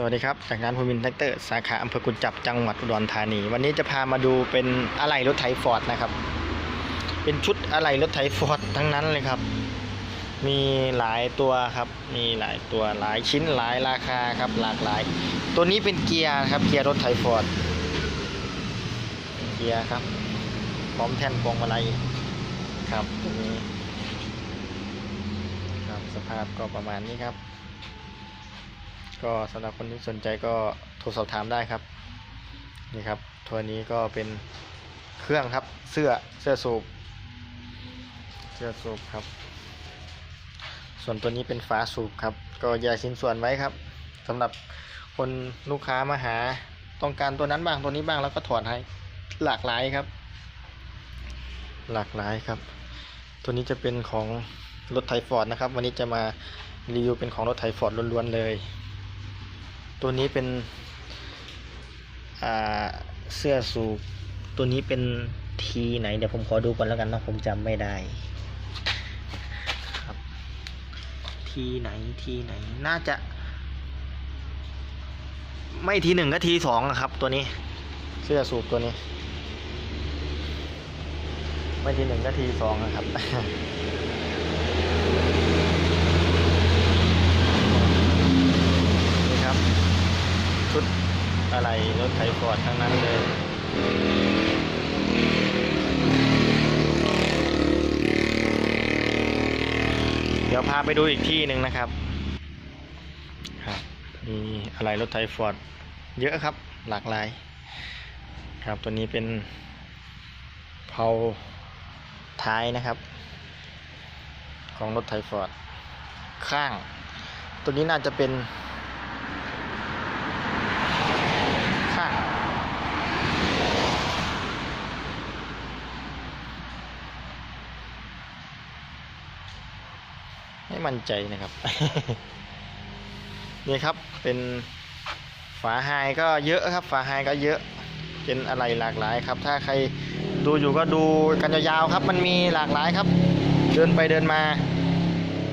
สวัสดีครับ จากงานภูมินแท็กเตอร์สาขาอำเภอกุจจับจังหวัดอุดรธานี วันนี้จะพามาดูเป็นอะไหล่รถไถฟอร์ดนะครับ เป็นชุดอะไหล่รถไถฟอร์ดทั้งนั้นเลยครับ มีหลายตัวครับ มีหลายตัวหลายชิ้นหลายราคาครับหลากหลาย ตัวนี้เป็นเกียร์ครับเกียร์รถไถฟอร์ดเกียร์ครับ พร้อมแท่นพวงมาลัยครับตัวนี้ครับสภาพก็ประมาณนี้ครับ ก็สำหรับคนที่สนใจก็โทรสอบถามได้ครับ นี่ครับตัวนี้ก็เป็นเครื่องครับ เสื้อ เสื้อสูบ เสื้อสูบครับ ส่วนตัวนี้เป็นฝาสูบครับ ก็แยกชิ้นส่วนไว้ครับสำหรับคนลูกค้ามาหา ต้องการตัวนั้นบ้างตัวนี้บ้างแล้วก็ถอดให้ หลากหลายครับ หลากหลายครับ ตัวนี้จะเป็นของรถไทฟอร์ดนะครับ วันนี้จะมารีวิวเป็นของรถไทฟอร์ดล้วนๆเลย ตัวนี้เป็นเสื้อสูบตัวนี้เป็นทีไหน เดี๋ยวผมขอดูก่อนแล้วกันเนาะผมจำไม่ได้ครับทีไหนทีไหนน่าจะ ไม่ทีหนึ่งก็ทีสองอะครับ ตัวนี้ เสื้อสูบตัวนี้ ไม่ทีหนึ่งก็ทีสองนะครับ นี่ครับ ชุดอะไรรถไถฟอร์ดทั้งนั้นเลยเดี๋ยวพาไปดูอีกที่หนึ่งนะครับครับมีอะไรรถไถฟอร์ดเยอะครับหลากหลาย ครับตัวนี้เป็นเพาท้ายนะครับ ของรถไถฟอร์ดข้าง ตัวนี้น่าจะเป็น ข้าง ไม่มั่นใจนะครับ นี่ครับเป็นฝาไฮก็เยอะครับ ฝาไฮก็เยอะเป็นอะไรหลากหลายครับ ถ้าใครดูอยู่ก็ดูกันยาวๆครับ มันมีหลากหลายครับ เดินไปเดินมา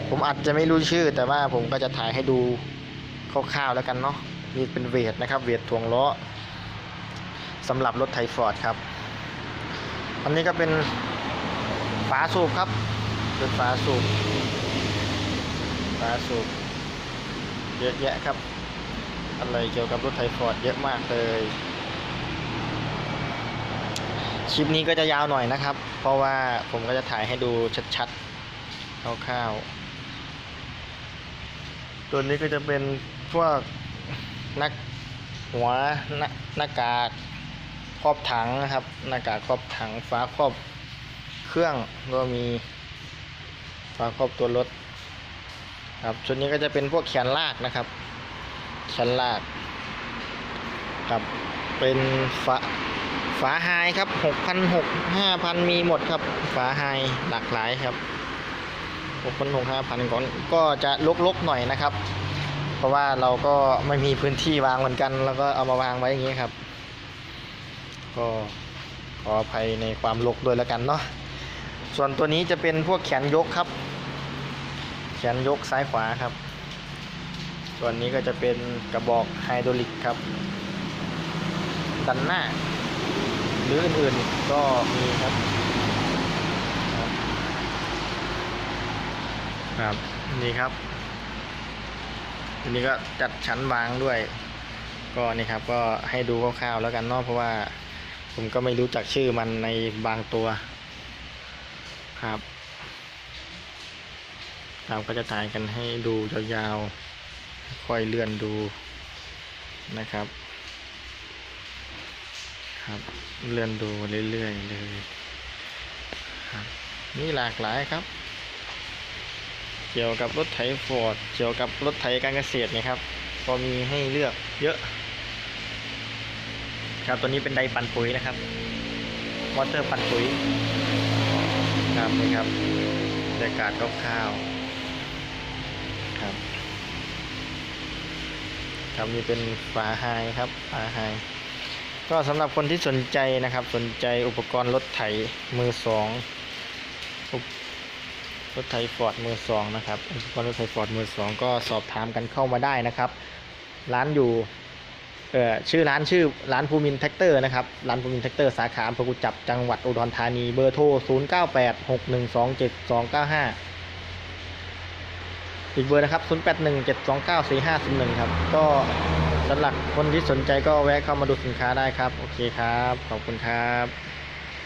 ผมอาจจะไม่รู้ชื่อ แต่ว่าผมก็จะถ่ายให้ดูคร่าวๆแล้วกันเนาะนี่เป็นเวทนะครับ เวทถ่วงล้อสำหรับรถไทฟอร์ดครับอันนี้ก็เป็นฝาสูบครับเป็นฝาสูบ ฝาสูบเยอะแยะครับ อะไรเกี่ยวกับรถไทฟอร์ดเยอะมากเลยคลิปนี้ก็จะยาวหน่อยนะครับ เพราะว่าผมก็จะถ่ายให้ดูชัดๆคร่าวๆตัวนี้ก็จะเป็นพวกนักหัวหน้าหน้ากากครอบถังนะครับหน้ากากครอบถังฝาครอบเครื่องก็มีฝาครอบตัวรถ ครับชุดนี้ก็จะเป็นพวกแขนลากนะครับแขนลากครับเป็นฝาฝาไฮครับหกพันหกห้าพันมีหมดครับ ฝาไฮหลากหลายครับหกพันหกห้าพันก่อนก็จะลกๆหน่อยนะครับ เพราะว่าเราก็ไม่มีพื้นที่วางเหมือนกัน แล้วก็เอามาวางไว้อย่างนี้ครับ ก็ขออภัยในความรกด้วยแล้วกันเนาะส่วนตัวนี้จะเป็นพวกแขนยกครับ นยกซ้ายขวาครับ ส่วนนี้ก็จะเป็นกระบอกไฮดรอลิกครับ ดันหน้า หรืออื่นๆก็มีครับครับ ครับนี่ครับอันนี้ก็จัดชั้นวางด้วย ก็นี่ครับก็ให้ดูคร่าวๆแล้วกันเนาะเพราะว่าผมก็ไม่รู้จักชื่อมันในบางตัวครับ เราก็จะถ่ายกันให้ดูยาวๆ ค่อยเลื่อนดูนะครับ ครับ เลื่อนดูเรื่อยๆเลยครับนี่หลากหลายครับ เกี่ยวกับรถไถฟอร์ด เกี่ยวกับรถไถการเกษตรนะครับ ก็มีให้เลือกเยอะ ครับตัวนี้เป็นไดปั่นปุ๋ยนะครับ มอเตอร์ปั่นปุ๋ยครับนี่ครับบรรยากาศคร่าวๆ ครับนี่เป็นฝาไฮครับฝาไฮก็สำหรับคนที่สนใจนะครับ สนใจอุปกรณ์รถไถมือสองรถไถฟอร์ดมือสองนะครับอุปกรณ์รถไถฟอร์ดมือสองก็สอบถามกันเข้ามาได้นะครับ ร้านอยู่เอ่อชื่อร้านชื่อร้านภูมินแท็กเตอร์นะครับร้านภูมินแท็กเตอร์สาขาอำเภอกุจจับจังหวัดอุดรธานีเบอร์โทร 0 9 8 6 1 2 7 2 9 5 อีกเบอร์นะครับ 0 8 1 7 2 9 4 5 0 1 ครับ ก็สำหรับคนที่สนใจก็แวะเข้ามาดูสินค้าได้ครับ โอเคครับ ขอบคุณครับ